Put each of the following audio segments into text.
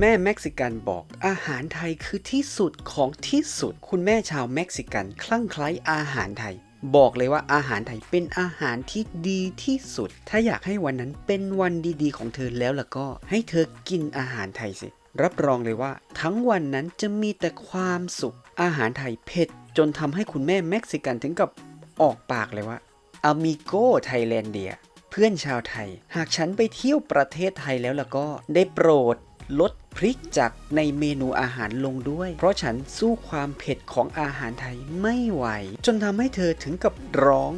แม่เม็กซิกันบอก อาหารไทยคือที่สุดของที่สุด คุณแม่ชาวเม็กซิกัน คลั่งไคล้อาหารไทย บอกเลยว่าอาหารไทยเป็นอาหารที่ดีที่สุด ถ้าอยากให้วันนั้นเป็นวันดีๆ ของเธอแล้วล่ะก็ ให้เธอกินอาหารไทยสิ รับรองเลยว่า ทั้งวันนั้นจะมีแต่ความสุข อาหารไทยเผ็ดจนทำให้คุณแม่เม็กซิกันถึงกับออกปากเลยว่า Amigo Thailandia เพื่อนชาวไทย หากฉันไปเที่ยวประเทศไทยแล้วล่ะก็ได้โปรดลด พริกจากในเมนูอาหารลงด้วย เพราะฉันสู้ความเผ็ดของอาหารไทยไม่ไหว จนทำให้เธอถึงกับร้อง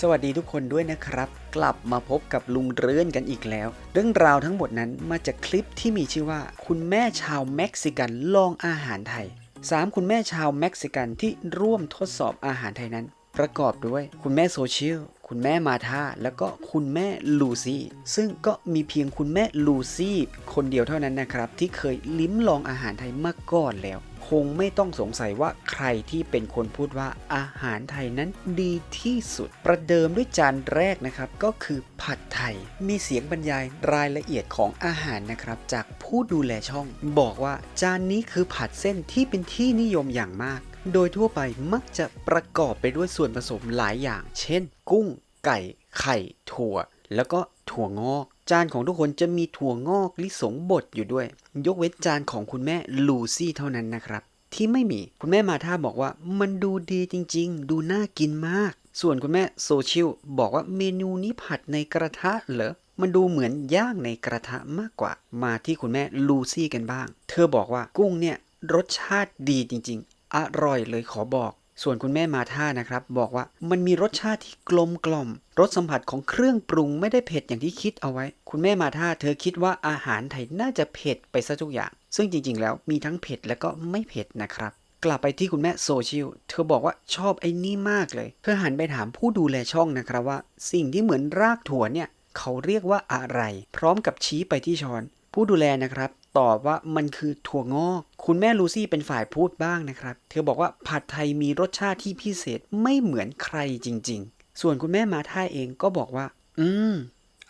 สวัสดีทุกคนด้วยนะครับ กลับมาพบกับลุงเรือนกันอีกแล้ว เรื่องราวทั้งหมดนั้นมาจากคลิปที่มีชื่อว่า คุณแม่ชาวเม็กซิกันลองอาหารไทย 3 คุณแม่ชาวเม็กซิกันที่ร่วมทดสอบอาหารไทยนั้น ประกอบด้วย คุณแม่โซเชียล คุณแม่มาธาแล้วก็คุณแม่ลูซี่ซึ่งก็มีเพียงคุณแม่ลูซี่คนเดียวเท่านั้นนะครับ ที่เคยลิ้มลองอาหารไทยมาก่อนแล้ว คงไม่ต้องสงสัยว่าใครที่เป็นคนพูดว่าอาหารไทยนั้นดีที่สุด ประเดิมด้วยจานแรกนะครับ ก็คือผัดไทย มีเสียงบรรยายรายละเอียดของอาหารนะครับ จากผู้ดูแลช่อง บอกว่าจานนี้คือผัดเส้นที่เป็นที่นิยมอย่างมากโดยทั่วไปมักจะประกอบไปด้วยส่วนผสมหลายอย่าง เช่น กุ้ง ไก่ ไข่ ถั่ว แล้วก็ถั่วงอก จานของทุกคนจะมีถั่วงอกลิสงบดอยู่ด้วย ยกเว้นจานของคุณแม่ลูซี่เท่านั้นนะครับ ที่ไม่มีคุณแม่มาท่าบอกว่า มันดูดีจริง ๆ ดูน่ากินมาก ส่วนคุณแม่โซเชียลบอกว่าเมนูนี้ผัดในกระทะเหรอมันดูเหมือนย่างในกระทะมากกว่า มาที่คุณแม่ลูซี่กันบ้าง เธอบอกว่ากุ้งเนี่ยรสชาติดีจริง ๆ อร่อยเลยขอบอก ส่วนคุณแม่มาท่านะครับ บอกว่ามันมีรสชาติที่กลมกล่อมรสสัมผัสของเครื่องปรุงไม่ได้เผ็ดอย่างที่คิดเอาไว้ คุณแม่มาท่าเธอคิดว่าอาหารไทยน่าจะเผ็ดไปซะทุกอย่าง ซึ่งจริงๆ แล้วมีทั้งเผ็ดและก็ไม่เผ็ดนะครับ กลับไปที่คุณแม่โซชียลเธอบอกว่าชอบไอ้นี่มากเลย เธอหันไปถามผู้ดูแลช่องนะครับว่า สิ่งที่เหมือนรากถั่วเนี่ยเขาเรียกว่าอะไร พร้อมกับชี้ไปที่ช้อน ผู้ดูแลนะครับ ตอบว่ามันคือถั่วงอก คุณแม่ลูซี่เป็นฝ่ายพูดบ้างนะครับ เธอบอกว่าผัดไทยมีรสชาติที่พิเศษไม่เหมือนใครจริง ๆ ส่วนคุณแม่มาท่าเองก็บอกว่า อืม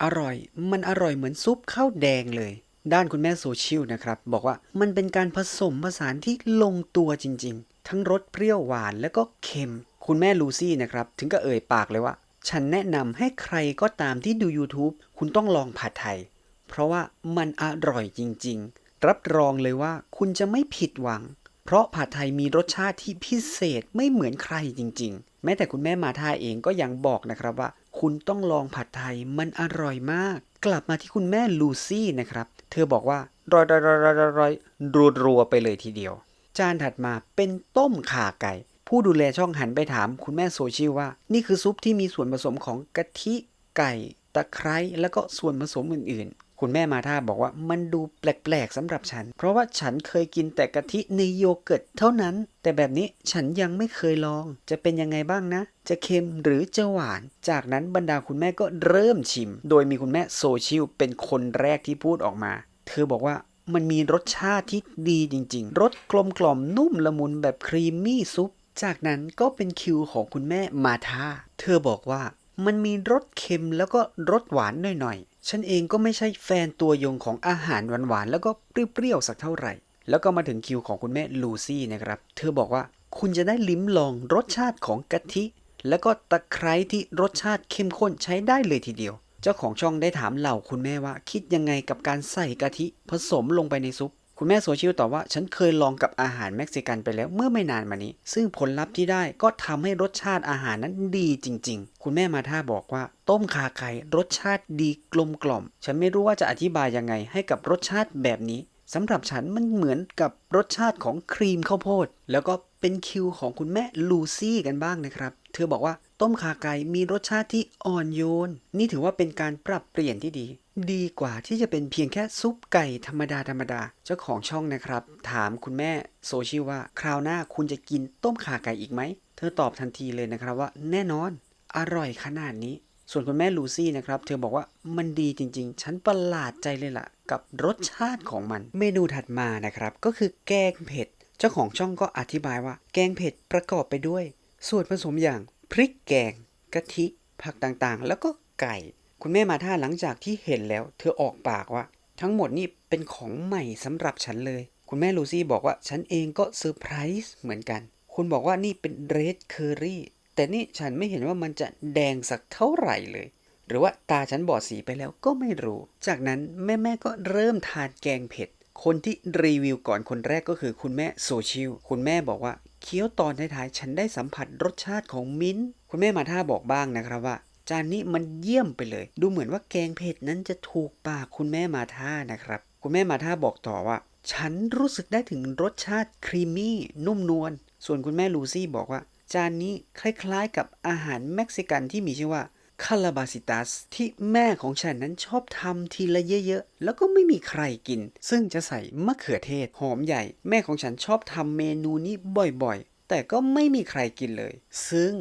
อร่อย มันอร่อยเหมือนซุปข้าวแดงเลย ด้านคุณแม่โซชียลนะครับ บอกว่ามันเป็นการผสมผสานที่ลงตัวจริง ๆ ทั้งรสเปรี้ยวหวานแล้วก็เค็ม คุณแม่ลูซี่นะครับ ถึงก็เอ่ยปากเลยว่า ฉันแนะนำให้ใครก็ตามที่ดู YouTube คุณต้องลองผัดไทย เพราะว่ามันอร่อยจริง ๆ รับรองเลยว่าคุณจะไม่ผิดหวัง เพราะผัดไทยมีรสชาติที่พิเศษไม่เหมือนใครจริง ๆ แม้แต่คุณแม่มาท่าเองก็ยังบอกนะครับว่า คุณต้องลองผัดไทยมันอร่อยมาก กลับมาที่คุณแม่ลูซี่นะครับ เธอบอกว่ารอยรอยรอยรอยรอยรัวๆไปเลยทีเดียว จานถัดมาเป็นต้มข่าไก่ ผู้ดูแลช่องหันไปถามคุณแม่โซเชียว่า นี่คือซุปที่มีส่วนผสมของกะทิไก่ ตะไคร้แล้วก็ส่วนผสมอื่น คุณแม่มาท่าบอกว่ามันดูแปลกๆสำหรับฉัน เพราะว่าฉันเคยกินแต่กะทิในโยเกิร์ตเท่านั้น แต่แบบนี้ฉันยังไม่เคยลอง จะเป็นยังไงบ้างนะ จะเค็มหรือจะหวาน จากนั้นบรรดาคุณแม่ก็เริ่มชิม โดยมีคุณแม่โซเชียลเป็นคนแรกที่พูดออกมา เธอบอกว่ามันมีรสชาติที่ดีจริงๆ รสกลมกล่อมนุ่มละมุนแบบครีมมี่ซุป จากนั้นก็เป็นคิวของคุณแม่มาธาเธอบอกว่า มันมีรสเค็มแล้วก็รสหวานหน่อยๆ ฉันเองก็ไม่ใช่แฟนตัวยงของอาหารหวานๆ แล้วก็เปรี้ยวๆ สักเท่าไหร่ แล้วก็มาถึงคิวของคุณแม่ลูซี่นะครับ เธอบอกว่าคุณจะได้ลิ้มลองรสชาติของกะทิ แล้วก็ตะไคร้ที่รสชาติเข้มข้นใช้ได้เลยทีเดียว เจ้าของช่องได้ถามเหล่าคุณแม่ว่า คิดยังไงกับการใส่กะทิผสมลงไปในซุป คุณแม่โซเชียลตอบว่าฉันเคยลองกับอาหารเม็กซิกันไปแล้วเมื่อไม่นานมานี้ ซึ่งผลลัพธ์ที่ได้ก็ทำให้รสชาติอาหารนั้นดีจริง ๆ คุณแม่มาท่าบอกว่า ต้มขาไก่รสชาติดีกลมกล่อม ฉันไม่รู้ว่าจะอธิบายยังไงให้กับรสชาติแบบนี้สำหรับฉันมันเหมือนกับรสชาติของครีมข้าวโพด แล้วก็เป็นคิวของคุณแม่ลูซี่กันบ้างนะครับ เธอบอกว่าต้มขาไก่มีรสชาติที่อ่อนโยน นี่ถือว่าเป็นการปรับเปลี่ยนที่ดี ดีกว่าที่จะเป็นเพียงแค่ซุปไก่ธรรมดาธรรมดาเจ้าของช่องนะครับ ถามคุณแม่โซชียลว่าคราวหน้าคุณจะกินต้มขาไก่อีกไหม เธอตอบทันทีเลยนะครับว่าแน่นอน อร่อยขนาดนี้ ส่วนคุณแม่ลูซี่นะครับ เธอบอกว่ามันดีจริงๆ ฉันประหลาดใจเลยล่ะ กับรสชาติของมัน เมนูถัดมานะครับ ก็คือแกงเผ็ด เจ้าของช่องก็อธิบายว่า แกงเผ็ดประกอบไปด้วย ส่วนผสมอย่างพริกแกงกะทิ ผักต่างๆ แล้วก็ไก่ คุณแม่มาท่าหลังจากที่เห็นแล้ว เธอออกปากว่า ทั้งหมดนี่เป็นของใหม่สำหรับฉันเลย คุณแม่ลูซี่บอกว่าฉันเองก็เซอร์ไพรส์เหมือนกัน คุณบอกว่านี่เป็นเรดเคอรี่แต่นี่ฉันไม่เห็นว่ามันจะแดงสักเท่าไหร่เลย หรือว่าตาฉันบอดสีไปแล้วก็ไม่รู้ จากนั้นแม่ๆก็เริ่มทานแกงเผ็ด คนที่รีวิวก่อนคนแรกก็คือคุณแม่โซชิลคุณแม่บอกว่าเคี้ยวตอนท้ายๆ ฉันได้สัมผัสรสชาติของมิ้น คุณแม่มาท่าบอกบ้างนะครับว่า จานนี้มันเยี่ยมไปเลย ดูเหมือนว่าแกงเผ็ดนั้นจะถูกปากคุณแม่มาท่านะครับ คุณแม่มาท่าบอกต่อว่า ฉันรู้สึกได้ถึงรสชาติครีมมี่นุ่มนวล ส่วนคุณแม่ลูซี่บอกว่า จานนี้คล้ายๆ กับอาหารเม็กซิกันที่มีชื่อว่าคาลาบาซิตัสที่แม่ของฉันนั้นชอบทำทีละเยอะๆ แล้วก็ไม่มีใครกิน ซึ่งจะใส่มะเขือเทศหอมใหญ่ แม่ของฉันชอบทำเมนูนี้บ่อยๆ แต่ก็ไม่มีใครกินเลย ซึ่ง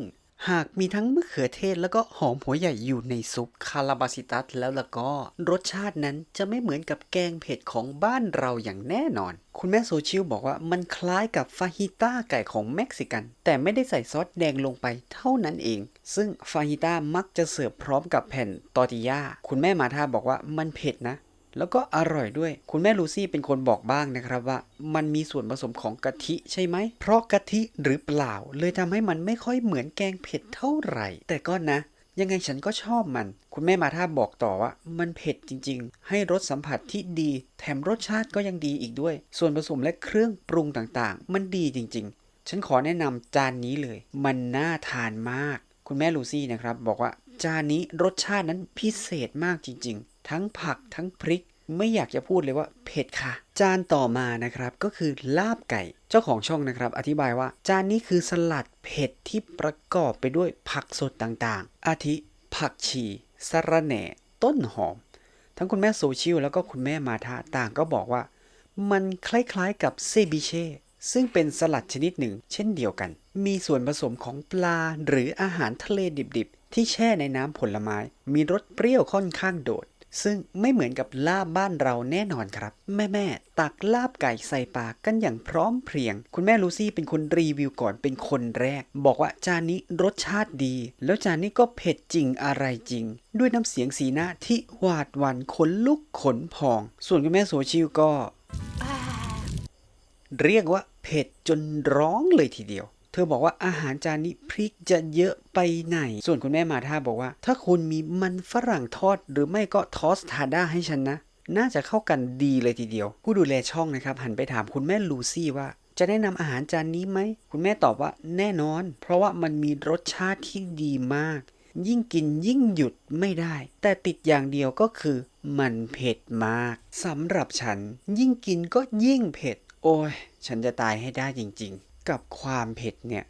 หากมีทั้งมะเขือเทศแล้วก็หอมหัวใหญ่อยู่ในซุปคาราบาซิตัสแล้วล่ะก็ รสชาตินั้นจะไม่เหมือนกับแกงเผ็ดของบ้านเราอย่างแน่นอน คุณแม่โซชิลบอกว่ามันคล้ายกับฟาฮิต้าไก่ของเม็กซิกัน แต่ไม่ได้ใส่ซอสแดงลงไปเท่านั้นเอง ซึ่งฟาฮิต้ามักจะเสิร์ฟพร้อมกับแผ่นตอติยาคุณแม่มาธาบอกว่ามันเผ็ดนะ แล้วก็อร่อยด้วย คุณแม่ลูซี่เป็นคนบอกบ้างนะครับว่า มันมีส่วนผสมของกะทิใช่ไหม เพราะกะทิหรือเปล่า เลยทำให้มันไม่ค่อยเหมือนแกงเผ็ดเท่าไหร่ แต่ก็นะ ยังไงฉันก็ชอบมัน คุณแม่มาท่าบอกต่อว่า มันเผ็ดจริง ๆ ให้รสสัมผัสที่ดี แถมรสชาติก็ยังดีอีกด้วย ส่วนผสมและเครื่องปรุงต่างๆ มันดีจริง ๆ ฉันขอแนะนำจานนี้เลย มันน่าทานมาก คุณแม่ลูซี่นะครับบอกว่าจานนี้รสชาตินั้นพิเศษมากจริง ๆ ทั้งผักทั้งพริก ไม่อยากจะพูดเลยว่าเผ็ดค่ะ จานต่อมานะครับก็คือลาบไก่เจ้าของช่องนะครับ อธิบายว่า จานนี้คือสลัดเผ็ดที่ประกอบไปด้วยผักสดต่างๆ อาทิ ผักชีสะระแหน่ต้นหอม ทั้งคุณแม่โซชิลแล้วก็คุณแม่มาทาต่างก็บอกว่า มันคล้ายๆกับเซบิเช่ซึ่งเป็นสลัดชนิดหนึ่ง เช่นเดียวกัน มีส่วนผสมของปลาหรืออาหารทะเลดิบๆ ที่แช่ในน้ำผลไม้ มีรสเปรี้ยวค่อนข้างโดด ซึ่งไม่เหมือนกับลาบบ้านเราแน่นอนครับ แม่ๆตักลาบไก่ใส่ปากกันอย่างพร้อมเพรียง คุณแม่ลูซี่เป็นคนรีวิวก่อนเป็นคนแรก บอกว่าจานนี้รสชาติดี แล้วจานนี้ก็เผ็ดจริงอะไรจริง ด้วยน้ำเสียงสีหน้าที่หวาดหวั่นขนลุกขนพอง ส่วนคุณแม่โซชิลก็ เรียกว่าเผ็ดจนร้องเลยทีเดียว ธอบอกว่าอาหารจานนี้พริกจะเยอะไปไหน ส่วนคุณแม่มาท่าบอกว่า ถ้าคุณมีมันฝรั่งทอดหรือไม่ก็ทอสทาด้าให้ฉันนะ น่าจะเข้ากันดีเลยทีเดียว ผู้ดูแลช่องนะครับ หันไปถามคุณแม่ลูซี่ว่า จะแนะนำอาหารจานนี้ไหม คุณแม่ตอบว่าแน่นอน เพราะว่ามันมีรสชาติที่ดีมาก ยิ่งกินยิ่งหยุดไม่ได้ แต่ติดอย่างเดียวก็คือมันเผ็ดมากสำหรับฉัน ยิ่งกินก็ยิ่งเผ็ด โอ้ย ฉันจะตายให้ได้จริง ๆ กับความเผ็ดเนี่ย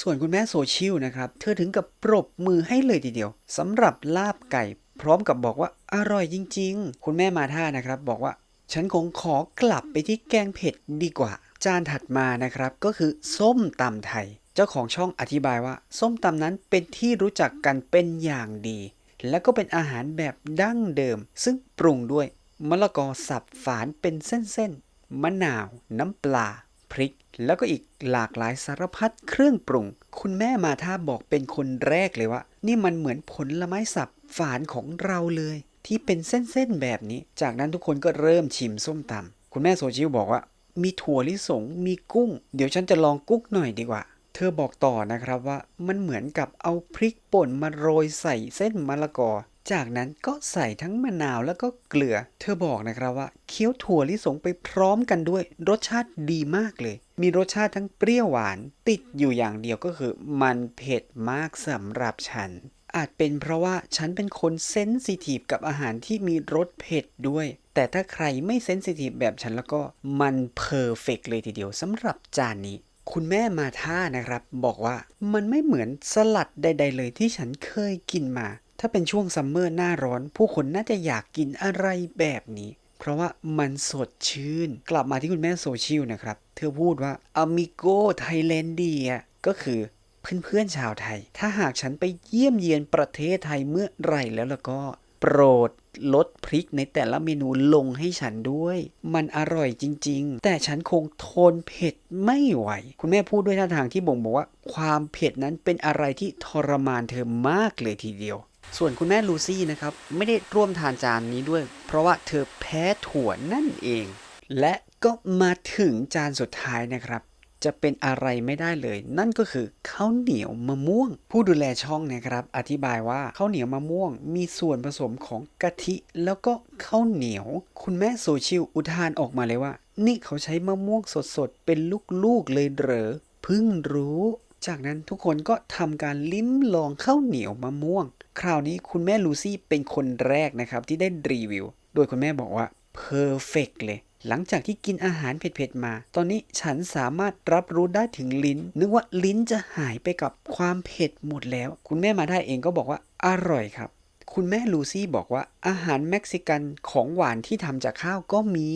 ส่วนคุณแม่โซชิลนะครับ เธอถึงกับปรบมือให้เลยทีเดียวสำหรับลาบไก่ พร้อมกับบอกว่าอร่อยจริง ๆ คุณแม่มาท่านะครับ บอกว่า ฉันคงขอกลับไปที่แกงเผ็ดดีกว่า จานถัดมานะครับ ก็คือส้มตำไทย เจ้าของช่องอธิบายว่า ส้มตำนั้นเป็นที่รู้จักกันเป็นอย่างดี และก็เป็นอาหารแบบดั้งเดิม ซึ่งปรุงด้วยมะละกอสับฝานเป็นเส้นๆมะนาว น้ำปลา พริก แล้วก็อีกหลากหลายสารพัดเครื่องปรุง คุณแม่มาท่าบอกเป็นคนแรกเลยว่า นี่มันเหมือนผลไม้สับฝานของเราเลย ที่เป็นเส้นๆแบบนี้ จากนั้นทุกคนก็เริ่มชิมส้มตำคุณแม่โซชิวบอกว่า มีถั่วลิสง มีกุ้ง เดี๋ยวฉันจะลองกุ๊กหน่อยดีกว่า เธอบอกต่อนะครับว่ามันเหมือนกับเอาพริกป่นมาโรยใส่เส้นมะละกอ จากนั้นก็ใส่ทั้งมะนาวแล้วก็เกลือ เธอบอกนะครับว่าเคี้ยวถั่วลิสงไปพร้อมกันด้วย รสชาติดีมากเลย มีรสชาติทั้งเปรี้ยวหวาน ติดอยู่อย่างเดียวก็คือ มันเผ็ดมากสำหรับฉัน อาจเป็นเพราะว่าฉันเป็นคนเซนซิทีฟกับอาหารที่มีรสเผ็ดด้วย แต่ถ้าใครไม่เซนซิทีฟแบบฉันแล้วก็มันเพอร์เฟกเลยทีเดียวสำหรับจานนี้คุณแม่มาท่านะครับ บอกว่ามันไม่เหมือนสลัดใด ๆ เลยที่ฉันเคยกินมา ถ้าเป็นช่วงซัมเมอร์หน้าร้อน ผู้คนน่าจะอยากกินอะไรแบบนี้ เพราะว่ามันสดชื่น กลับมาที่คุณแม่โซชิลนะครับ เธอพูดว่า Amigo Thailandia ก็คือเพื่อนๆชาวไทย ถ้าหากฉันไปเยี่ยมเยียนประเทศไทยเมื่อไหร่แล้วล่ะก็ โปรดลดพริกในแต่ละเมนูลงให้ฉันด้วย มันอร่อยจริง ๆ แต่ฉันคงทนเผ็ดไม่ไหว คุณแม่พูดด้วยท่าทางที่บ่งบอกว่า ความเผ็ดนั้นเป็นอะไรที่ทรมานเธอมากเลยทีเดียว ส่วนคุณแม่ลูซี่นะครับไม่ได้ร่วมทานจานนี้ด้วย เพราะว่าเธอแพ้ถั่วนั่นเอง และก็มาถึงจานสุดท้ายนะครับ จะเป็นอะไรไม่ได้เลย นั่นก็คือข้าวเหนียวมะม่วง ผู้ดูแลช่องนะครับ อธิบายว่าข้าวเหนียวมะม่วง มีส่วนผสมของกะทิ แล้วก็ข้าวเหนียว คุณแม่โซชิลอุทานออกมาเลยว่า นี่เขาใช้มะม่วงสดๆเป็นลูกๆเลยเหรอเพิ่งรู้ จากนั้นทุกคนก็ทำการลิ้มลองข้าวเหนียวมะม่วง คราวนี้คุณแม่ลูซี่เป็นคนแรกนะครับที่ได้รีวิว โดยคุณแม่บอกว่าเพอร์เฟกเลย หลังจากที่กินอาหารเผ็ดๆมา ตอนนี้ฉันสามารถรับรู้ได้ถึงลิ้น นึกว่าลิ้นจะหายไปกับความเผ็ดหมดแล้ว คุณแม่มาได้เองก็บอกว่าอร่อยครับ คุณแม่ลูซี่บอกว่าอาหารเม็กซิกันของหวานที่ทำจากข้าวก็มี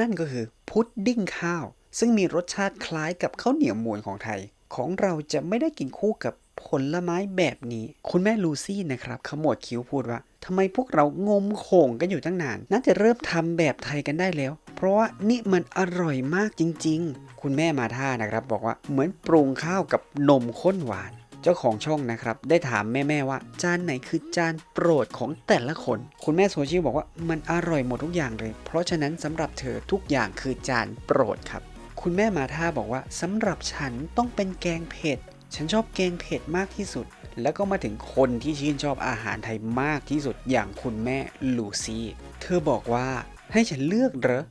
นั่นก็คือพุดดิ้งข้าว ซึ่งมีรสชาติคล้ายกับข้าวเหนียวมูนของไทย ของเราจะไม่ได้กินคู่กับผลไม้แบบนี้ คุณแม่ลูซี่นะครับขมวดคิ้วพูดว่าทำไมพวกเรางมโขงกันอยู่ตั้งนาน น่าจะเริ่มทำแบบไทยกันได้แล้ว เพราะว่านี่มันอร่อยมากจริง ๆ คุณแม่มาท่านะครับ บอกว่าเหมือนปรุงข้าวกับนมข้นหวาน เจ้าของช่องนะครับ ได้ถามแม่ๆว่า จานไหนคือจานโปรดของแต่ละคน คุณแม่โซชิลบอกว่ามันอร่อยหมดทุกอย่างเลย เพราะฉะนั้นสำหรับเธอทุกอย่างคือจานโปรดครับ คุณแม่มาท่าบอกว่าสำหรับฉันต้องเป็นแกงเผ็ด ฉันชอบแกงเผ็ดมากที่สุด แล้วก็มาถึงคนที่ชื่นชอบอาหารไทยมากที่สุดอย่างคุณแม่ลูซี่ เธอบอกว่าให้ฉันเลือกเหรอ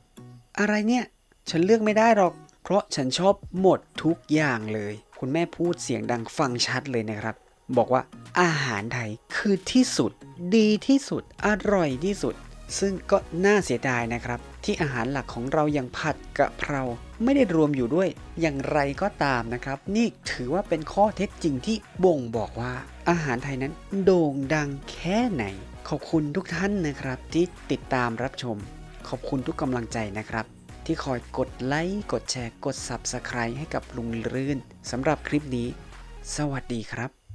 อะไรเนี่ย ฉันเลือกไม่ได้หรอก เพราะฉันชอบหมดทุกอย่างเลย คุณแม่พูดเสียงดังฟังชัดเลยนะครับ บอกว่าอาหารไทยคือที่สุด ดีที่สุด อร่อยที่สุด ซึ่งก็น่าเสียดายนะครับ ที่อาหารหลักของเราอย่างผัดกะเพราไม่ได้รวมอยู่ด้วย อย่างไรก็ตามนะครับ นี่ถือว่าเป็นข้อเท็จจริงที่บ่งบอกว่า อาหารไทยนั้นโด่งดังแค่ไหน ขอบคุณทุกท่านนะครับ ที่ติดตามรับชม ขอบคุณทุกกำลังใจนะครับ ที่คอยกดไลค์กดแชร์กด Subscribe ให้กับลุงรื่นสำหรับคลิปนี้ สวัสดีครับ